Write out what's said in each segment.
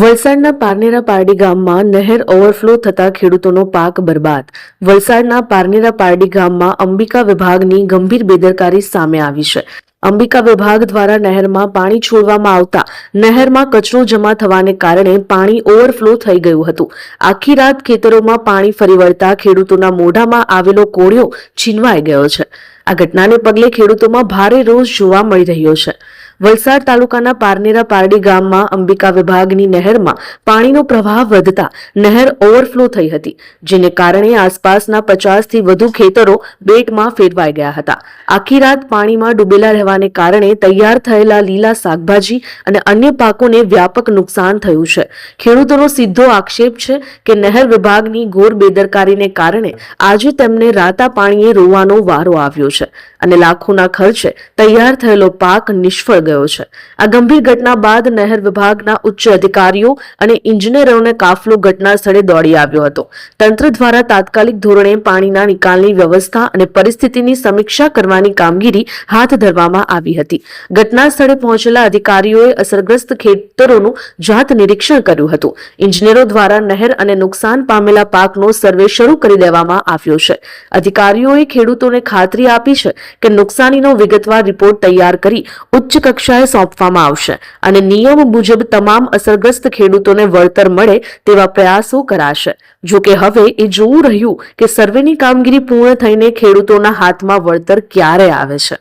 વલસાડના પારનેરા પારડી ગામમાં નહેર ઓવરફ્લો થતા ખેડૂતોનો પાક બરબાદ. વલસાડના પારનેરા પારડી ગામમાં અંબિકા વિભાગની ગંભીર બેદરકારી સામે આવી છે. અંબિકા વિભાગ દ્વારા નહેરમાં પાણી છોડવામાં આવતા નહેરમાં કચરો જમા થવાને કારણે પાણી ઓવરફ્લો થઈ ગયું હતું. આખી રાત ખેતરોમાં પાણી ફરી વળતા ખેડૂતોના મોઢામાં આવેલો કોળિયો છીનવાઈ ગયો છે. આ ઘટનાને પગલે ખેડૂતોમાં ભારે રોષ જોવા મળી રહ્યો છે. વલસાડ તાલુકાના પારનેરા પારડી ગામમાં અંબિકા વિભાગની નહેરમાં પાણીનો પ્રવાહ વધતા નહેર ઓવરફ્લો થઈ હતી, જેને કારણે આસપાસના પચાસથી વધુ ખેતરો બેટમાં ફેરવાઈ ગયા હતા. આખી રાત પાણીમાં ડૂબેલા રહેવાને કારણે તૈયાર થયેલા લીલા શાકભાજી અને અન્ય પાકોને વ્યાપક નુકસાન થયું છે. ખેડૂતોનો સીધો આક્ષેપ છે કે નહેર વિભાગની ઘોર બેદરકારીને કારણે આજે તેમને રાતા પાણીએ રોવાનો વારો આવ્યો છે અને લાખોના ખર્ચે તૈયાર થયેલો પાક નિષ્ફળ ગયો છે. આ ગંભીર ઘટના બાદ નહેર વિભાગના ઉચ્ચ અધિકારીઓ અને ઇજનેરોને કાફલો ઘટના સ્થળે દોડી આવ્યો હતો. તંત્ર દ્વારા તાત્કાલિક ધોરણે પાણીના નિકાલની વ્યવસ્થા અને પરિસ્થિતિની સમીક્ષા કરવાની કામગીરી હાથ ધરવામાં આવી હતી. ઘટના સ્થળે પહોંચેલા અધિકારીઓએ અસરગ્રસ્ત ખેતરોનું જાત નિરીક્ષણ કર્યું હતું. ઇજનેરો દ્વારા નહેર અને નુકસાન પામેલા પાકનો સર્વે શરૂ કરી દેવામાં આવ્યો છે. અધિકારીઓએ ખેડૂતોને ખાતરી આપી છે કે નુકસાનીનો વિગતવાર રિપોર્ટ તૈયાર કરી ઉચ્ચ કક્ષાએ સોંપવામાં આવશે અને નિયમ મુજબ તમામ અસરગ્રસ્ત ખેડૂતોને વળતર મળે તેવા પ્રયાસો કરાશે. જો કે હવે એ જોવું રહ્યું કે સર્વેની કામગીરી પૂર્ણ થઈને ખેડૂતોના હાથમાં વળતર ક્યારે આવે છે.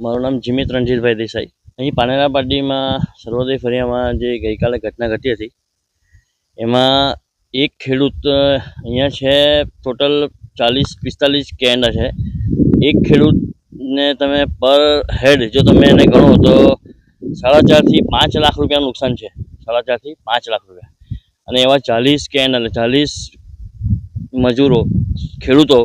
મારું નામ જીમિત રણજીતભાઈ દેસાઈ. અહીં પાનેરા પાર્ટીમાં સર્વોદય ફરિયામાં જે ગઈકાલે ઘટના ઘટી હતી, એમાં એક ખેડૂત અહીંયા છે, ટોટલ ચાલીસ, પિસ્તાલીસ કેન્ડ છે. એક ખેડૂતને તમે પર હેડ જો તમે એને ગણો તો સાડા ચારથી પાંચ લાખ રૂપિયાનું નુકસાન છે. સાડા ચારથી પાંચ લાખ રૂપિયા. અને એવા ચાલીસ કેન અને ચાલીસ મજૂરો, ખેડૂતો,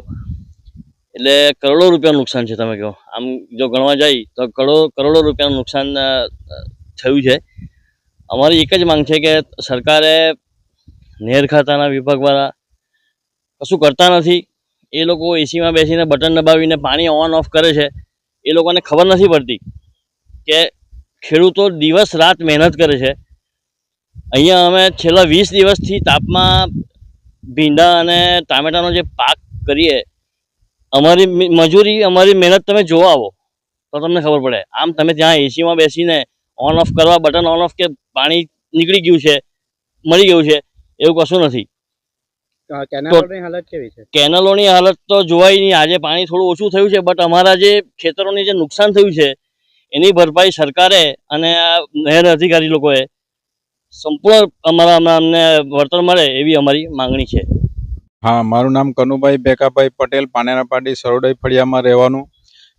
એટલે કરોડો રૂપિયાનું નુકસાન છે તમે કહો. આમ જો ગણવા જાય તો કરોડો કરોડો રૂપિયાનું નુકસાન થયું છે. અમારી એક જ માંગ છે કે સરકારે નેર ખાતાના વિભાગવાળા કશું કરતા નથી. એ લોકો એસીમાં બેસીને બટન દબાવીને પાણી ઓન ઓફ કરે છે, એ લોકોને ખબર નથી પડતી કે ખેડૂતો દિવસ રાત મહેનત કરે છે. અહીંયા અમે છેલ્લા વીસ દિવસથી તાપમાં ભીંડા અને ટામેટાનો જે પાક કરીએ, અમારી મજૂરી, અમારી મહેનત તમે જોવા આવો તો તમને ખબર પડે. આમ તમે ત્યાં એસીમાં બેસીને ઓન ઓફ કરવા, બટન ઓન ઓફ કે પાણી નીકળી ગયું છે, મળી ગયું છે, એવું કશું નથી. કેનાલોની હાલત કેવી છે? કેનલોની હાલત તો જોવાય નહીં. આજે પાણી થોડું ઓછું થયું છે બટ અમારા જે ખેતરોની જે નુકસાન થયું છે એની ભરપાઈ સરકારે અને નહેર અધિકારી લોકોએ સંપૂર્ણ અમારા અમને- વળતર મળે એવી અમારી માંગણી છે. હા મારું નામ કનુભાઈ ભેકાભાઈ પટેલ પાનેરાપાડી સરોડાઈ ફળિયામાં રહેવાનું.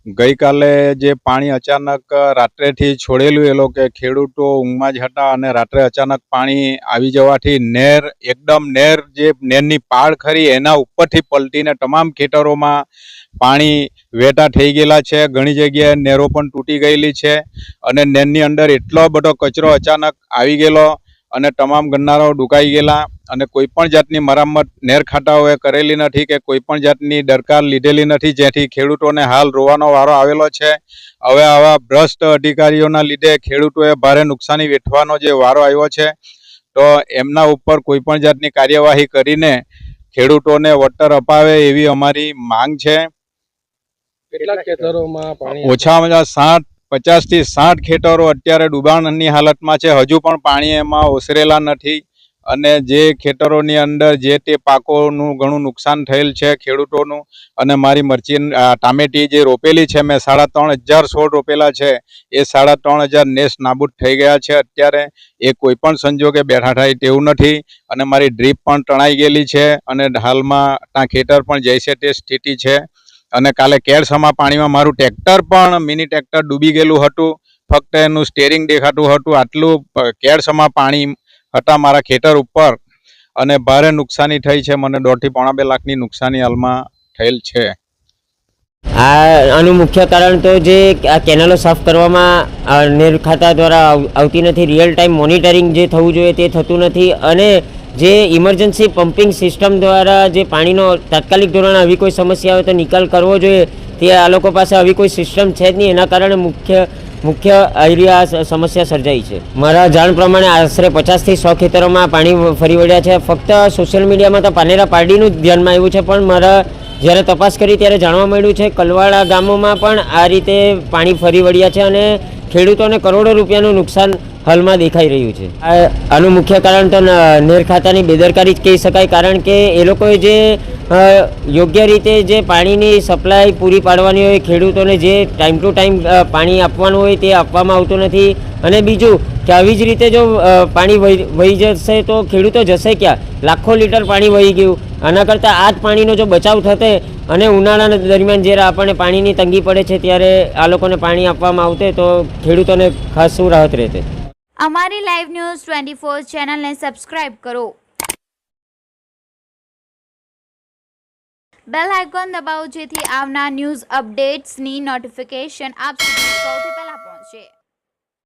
ગઈકાલે જે પાણી અચાનક રાત્રેથી છોડેલું એ લોકો ખેડૂતો ઊંઘમાં જ હતા અને રાત્રે અચાનક પાણી આવી જવાથી નેર, એકદમ નેર જે નેરની પાળ ખરી એના ઉપરથી પલટીને તમામ ખેતરોમાં પાણી વેટા થઈ ગયેલા છે. ઘણી જગ્યાએ નેરો પણ તૂટી ગયેલી છે અને નેરની અંદર એટલો બધો કચરો અચાનક આવી ગયેલો અને તમામ ગન્નારાઓ ડુકાઈ ગયેલા અને કોઈ પણ જાતની મરામત નેર ખાતાઓએ કરેલી નથી કે કોઈ પણ જાતની દરકાર લીધેલી નથી જેથી ખેડૂતોને હાલ રોવાનો વારો આવેલો છે. હવે આવા ભ્રષ્ટ અધિકારીઓના લીધે ખેડૂતોએ ભારે નુકસાની વેઠવાનો જે વારો આવ્યો છે તો એમના ઉપર કોઈ પણ જાતની કાર્યવાહી કરીને ખેડૂતોને વળતર અપાવે એવી અમારી માંગ છે. ઓછામાં ઓછા સાઠ પચાસથી સાઠ ખેતરો અત્યારે ડૂબાણની હાલતમાં છે. હજુ પણ પાણી એમાં ઓસરેલા નથી અને જે ખેતરોની અંદર જે તે પાકોનું ઘણું નુકસાન થયેલ છે ખેડૂતોનું અને મારી મરચી ટામેટી જે રોપેલી છે, મેં સાડા ત્રણ હજાર છોડ રોપેલા છે. એ સાડા ત્રણ હજાર નેસ નાબૂદ થઈ ગયા છે. અત્યારે એ કોઈ પણ સંજોગે બેઠા થાય તેવું નથી અને મારી ડ્રીપ પણ તણાઈ ગયેલી છે અને હાલમાં ત્યાં ખેતર પણ જઈશે તે સ્થિતિ છે. અને કાલે કેળસમા પાણીમાં મારું ટ્રેક્ટર પણ, મિની ટ્રેક્ટર ડૂબી ગયેલું હતું. ફક્ત એનું સ્ટેરિંગ દેખાતું હતું. આટલું કેળસમા પાણી હતા મારા ખેતર ઉપર. અને ભારે નુકસાની થઈ છે. મને દોઢથી પોણા બે લાખની નુકસાની હાલમાં થયેલ છે. આ આનું મુખ્ય કારણ તો જે આ કેનલો સાફ કરવામાં નેર ખાતા દ્વારા આવતી નથી. રિયલ ટાઈમ મોનિટરિંગ જે થવું જોઈએ તે થતું નથી. અને જે ઇમરજન્સી પમ્પિંગ સિસ્ટમ દ્વારા જે પાણીનો તાત્કાલિક ધોરણે આવી કોઈ સમસ્યા હોય તો નિકાલ કરવો જોઈએ. તે આ લોકો પાસે આવી કોઈ સિસ્ટમ છે જ નહીં. એના કારણે મુખ્ય મુખ્ય એરિયા સમસ્યા સર્જાઈ છે. મારા જાણ પ્રમાણે આશરે પચાસથી સો ખેતરોમાં પાણી ફરી વળ્યા છે. ફક્ત સોશિયલ મીડિયામાં તો પાનેરા પારડીનું જ ધ્યાનમાં આવ્યું છે. પણ મારા જ્યારે તપાસ કરી ત્યારે જાણવા મળ્યું છે કલવાડા ગામોમાં પણ આ રીતે પાણી ફરી વળ્યા છે અને ખેડૂતોને કરોડો રૂપિયાનું નુકસાન હાલમાં દેખાઈ રહ્યું છે. આનું મુખ્ય કારણ તો નેર ખાતાની બેદરકારી જ કહી શકાય, કારણ કે એ લોકોએ જે યોગ્ય રીતે જે પાણીની સપ્લાય પૂરી પાડવાની હોય, ખેડૂતોને જે ટાઈમ ટુ ટાઈમ પાણી આપવાનું હોય તે આપવામાં આવતું નથી. અને બીજું કે આવી જ રીતે જો પાણી વહી જશે તો ખેડૂતો જશે ક્યાં? લાખો લીટર પાણી વહી ગયું. આના કરતાં આ જ પાણીનો જો બચાવ થતે અને ઉનાળાના દરમિયાન જ્યારે આપણને પાણીની તંગી પડે છે ત્યારે આ લોકોને પાણી આપવામાં આવતે તો ખેડૂતોને ખાસ શું રાહત રહેતે? અમારી લાઈવ ન્યૂઝ ટ્વેન્ટી ફોર ચેનલને સબસ્ક્રાઈબ કરો. બેલ આઇકોન દબાવો જેથી આવનાર ન્યૂઝ અપડેટ્સની નોટિફિકેશન આપ સુધી સૌથી પહેલાં પહોંચે.